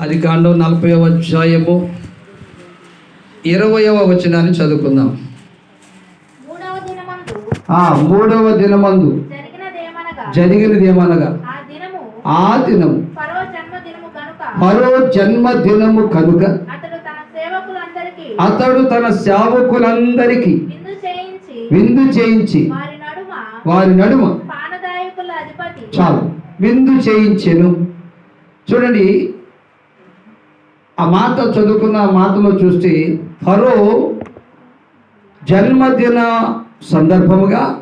అది కాండం నలభై అధ్యాయము ఇరవయవ వచనాన్ని చదువుకుందాం. మూడవ దినమందు ఆ మూడవ దినమందు జరిగినదేమనగా జరిగినది ఏమనగా ఆ దినము మరో జన్మ దినము కనుక అతడు తన సేవకులందరికీ విందు చేయించి వారి నడుమ చాలు. విందు చేయించెను. చూడండి ఆ మాట చదువుకున్న మాటలో చూస్తే ఫరో జన్మదిన సందర్భముగా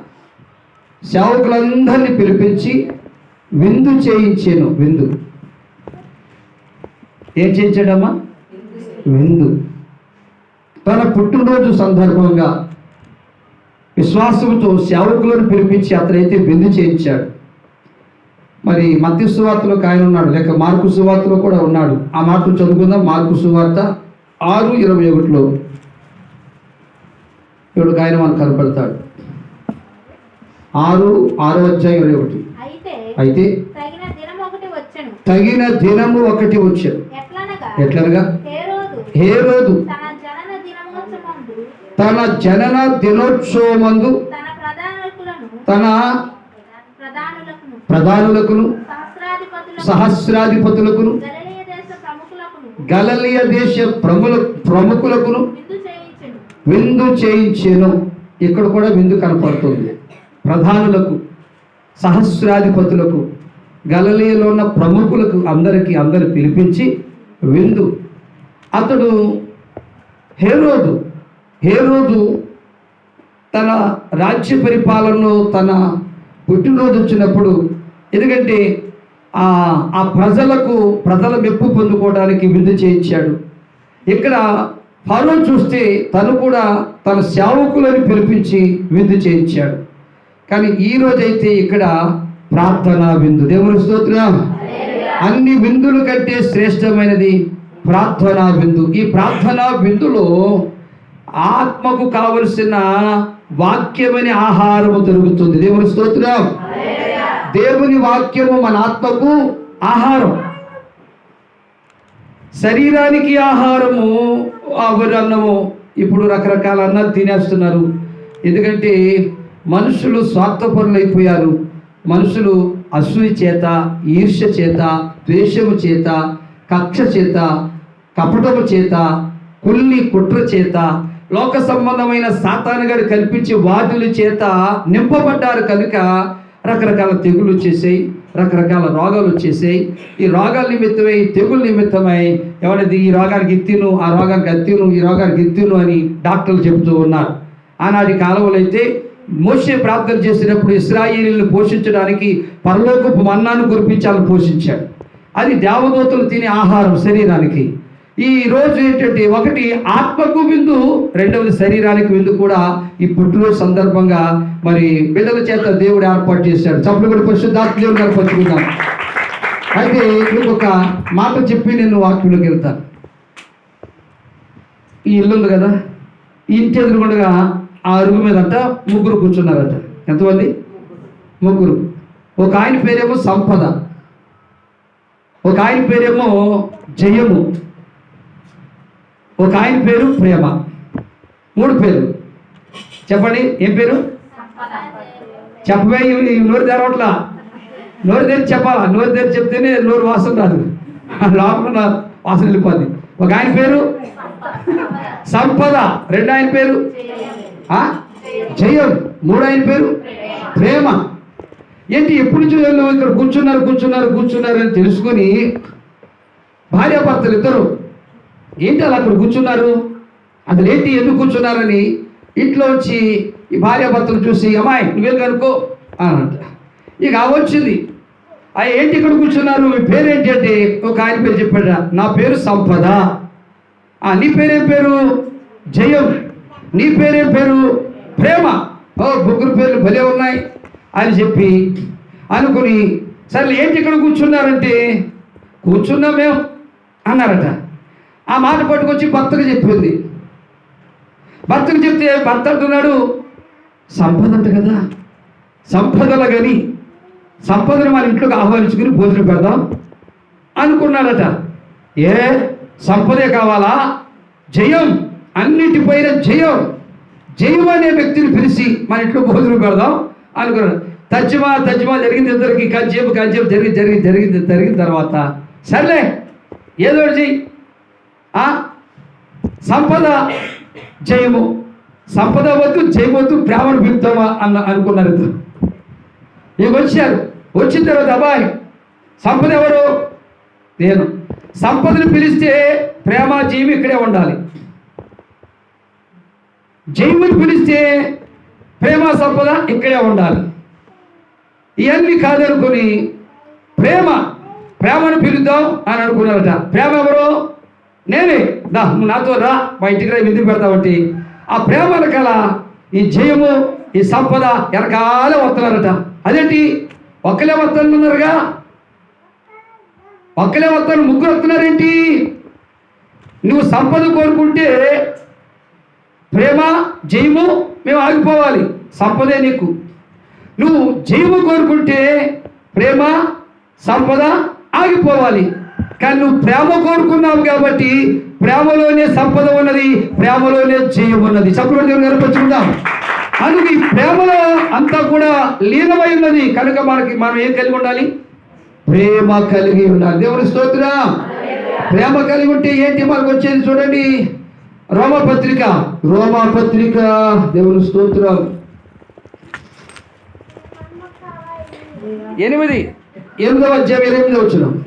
సేవకులందరినీ పిలిపించి విందు చేయించాను. విందు. ఏం చేయించాడమ్మా? విందు. తన పుట్టినరోజు సందర్భంగా విశ్వాసంతో సేవకులను పిలిపించి అతనైతే విందు చేయించాడు. మరి మత్తి సువార్తలో ఆయన ఉన్నాడు లేక మార్కు సువార్తలో కూడా ఉన్నాడు. ఆ మాటలు చదువుకుందాం మార్కు సువార్త ఆరు ఇరవై ఒకటిలో. ఇప్పుడు ఆయన మనకు కనపడతాడు. ఆరు ఆరో అధ్యాయం ఇరవై ఒకటి. అయితే తగిన దినము ఒకటి వచ్చాడు ఎట్లనగా? ఏ రోజు తన జనన దినోత్సవమందు ప్రధానులను తన ప్రధానులకును ప్రధానులకును సహస్రాధిపతులకు సహస్రాధిపతులకును గలిలయ దేశ ప్రముల ప్రముఖులకును విందు చేయించెను. ఇక్కడ కూడా విందు కనపడుతుంది. ప్రధానులకు సహస్రాధిపతులకు గలలీలో ఉన్న ప్రముఖులకు అందరికీ అందరు పిలిపించి విందు. అతడు హేరోదు హేరోదు తన రాజ్య పరిపాలనలో తన పుట్టినరోజు వచ్చినప్పుడు ఎందుకంటే ఆ ప్రజలకు ప్రజల మెప్పు పొందుకోవడానికి విందు చేయించాడు. ఇక్కడ ఫరో చూస్తే తను కూడా తన సేవకులను పిలిపించి విందు చేయించాడు. కానీ ఈ రోజైతే ఇక్కడ ప్రార్థన విందు. దేవుని స్తోత్రం. అన్ని విందుల కంటే శ్రేష్టమైనది ప్రార్థనా విందు. ఈ ప్రార్థనా విందులో ఆత్మకు కావలసిన వాక్యమని ఆహారము దొరుకుతుంది. దేవుని స్తోత్రం. దేవుని వాక్యము మన ఆత్మకు ఆహారం. శరీరానికి ఆహారము ఆవరి అన్నము ఇప్పుడు రకరకాల అన్నాలు తినేస్తున్నారు. ఎందుకంటే మనుషులు స్వార్థపరులు అయిపోయారు మనుషులు అసూయ చేత ఈర్ష్య చేత ద్వేషము చేత కక్ష చేత కపటము చేత కుల్లి కుట్ర చేత లోక సంబంధమైన సాతానుగాడు కల్పించి వాదుల చేత నింపబడ్డారు కనుక రకరకాల తెగులు వచ్చేసాయి రకరకాల రోగాలు వచ్చేసాయి. ఈ రోగాల నిమిత్తమై ఈ తెగుల నిమిత్తమై ఎవరైతే ఈ రోగానికి ఇత్తిను ఆ రోగానికి అత్తిను ఈ రోగానికి ఇత్తిను అని డాక్టర్లు చెబుతూ ఉన్నారు. ఆనాటి కాలంలో అయితే మోసే ప్రార్థన చేసినప్పుడు ఇస్రాయేలీలను పోషించడానికి పరలోకపు మన్నాను కురిపించాలని పోషించాడు. అది దేవదూతలు తినే ఆహారం శరీరానికి. ఈ రోజు ఏంటంటే ఒకటి ఆత్మకు విందు రెండవది శరీరానికి విందు కూడా ఈ పుట్టినరోజు సందర్భంగా మరి బిడ్డల చేత దేవుడు ఏర్పాటు చేశాడు. చప్పుడు కూడా పరిశుద్ధాత్మ దేవుడు గారు పంచుకుందాం అయితే మీకు ఒక మాట చెప్పి నేను వాక్యంలోకి వెళ్తాను ఈ ఇల్లు ఉంది కదా? ఇంటి ఎదురుగుండగా ఆ అరుగు మీద అంట ముగ్గురు కూర్చున్నారట. ఎంతమంది? ముగ్గురు. ఒక ఆయన పేరేమో సంపద. ఒక ఆయన పేరేమో జయము. ఒక ఆయన పేరు ప్రేమ. మూడు పేరు చెప్పండి ఏం పేరు? చెప్పవే ఇవి నోరు తెరవట్లా? నోరు తెరిచి చెప్పాలా? నోరు తెరిచి చెప్తేనే నోరు వాసన రాదు. లోపల వాసన వెళ్ళిపోద్ది. ఒక ఆయన పేరు? సంపద. రెండు ఆయన పేరు? జయం. మూడు ఆయన పేరు? ప్రేమ. ఏంటి ఎప్పుడు చూడాలి ఇక్కడ కూర్చున్నారు కూర్చున్నారు కూర్చున్నారు అని తెలుసుకొని భార్యాభర్తలు ఇద్దరు ఏంటి అలా అక్కడ కూర్చున్నారు? అసలు ఏంటి ఎందుకు కూర్చున్నారని ఇంట్లో వచ్చి ఈ భార్యాభర్తలు చూసి అమ్మాయి నువ్వేం కనుక్కో? అని అంట. ఇక వచ్చింది. ఆ ఏంటి ఇక్కడ కూర్చున్నారు? మీ పేరేంటి అంటే ఒక ఆయన పేరు చెప్పాడు? నా పేరు సంపద. నీ పేరేం పేరు? జయం. నీ పేరేం పేరు? ప్రేమ. ఓ ముగ్గురు పేర్లు భలే ఉన్నాయి. అని చెప్పి అనుకుని సరే ఏంటి ఇక్కడ కూర్చున్నారంటే? కూర్చున్నాం మేము అన్నారట. ఆ మాట పట్టుకొచ్చి భర్తకు చెప్పింది. భర్తకు చెప్తే భర్త అంటున్నాడు సంపద అంట కదా. సంపదల గని సంపదను మన ఇంట్లోకి ఆహ్వానించుకుని భోజనం పెడదాం అనుకున్నాడట ఏ సంపదే కావాలా? జయం అన్నిటిపైన జయం. జయం అనే వ్యక్తిని పిలిచి మన ఇంట్లో భోజనం పెడదాం అనుకున్నాడు. తజ్జమా తజ్జమా జరిగింది ఇద్దరికి కంచేపు కంచేపు జరిగి జరిగి జరిగింది జరిగిన తర్వాత. సర్లే ఏదో చెయ్యి. సంపద జయము. సంపద వద్దు జయమొద్దు బ్రాహ్మణ ప్రేమను అన్న అనుకున్నారు ఇద్దరు. ఇక వచ్చారు. వచ్చిన తర్వాత అబ్బాయి సంపద ఎవరు? నేను. సంపదను పిలిస్తే ప్రేమ జీవి ఇక్కడే ఉండాలి. జైముని పిలిస్తే ప్రేమ సంపద ఇక్కడే ఉండాలి. ఇవన్నీ కాదనుకొని ప్రేమ ప్రేమను పిలుద్దాం అని అనుకున్నారట. ప్రేమ ఎవరు? నేనే. దా నాతో రా. మా ఇంటికి రా విందు పెడతావంటి ఆ ప్రేమ వెనకాల ఈ జయము ఈ సంపద వెనకాలే వస్తున్నారట. అదేంటి? ఒక్కలే వస్తున్నారుగా ఒక్కలే వస్తాను ముగ్గురు వస్తున్నారేంటి? నువ్వు సంపద కోరుకుంటే ప్రేమ జయము మేము ఆగిపోవాలి. సంపదే నీకు. నువ్వు జయము కోరుకుంటే ప్రేమ సంపద ఆగిపోవాలి. కానీ నువ్వు ప్రేమ కోరుకున్నావు కాబట్టి ప్రేమలోనే సంపద ఉన్నది ప్రేమలోనే జయం ఉన్నది. చక్రవర్తి గారు గర్పించుకుందాం అందుకు ఈ ప్రేమలో అంతా కూడా లీనమై ఉన్నది. కనుక మనకి మనం ఏం కలిగి ఉండాలి? ప్రేమ కలిగి ఉండాలి. దేవుని స్తోత్రం. ప్రేమ కలిగి ఉంటే ఏంటి మనకు వచ్చేది చూడండి. రోమపత్రిక. రోమపత్రిక. దేవుని స్తోత్రం. ఎనిమిది. ఎనిమిదవ అధ్యాయం ఎనిమిది వచ్చినాం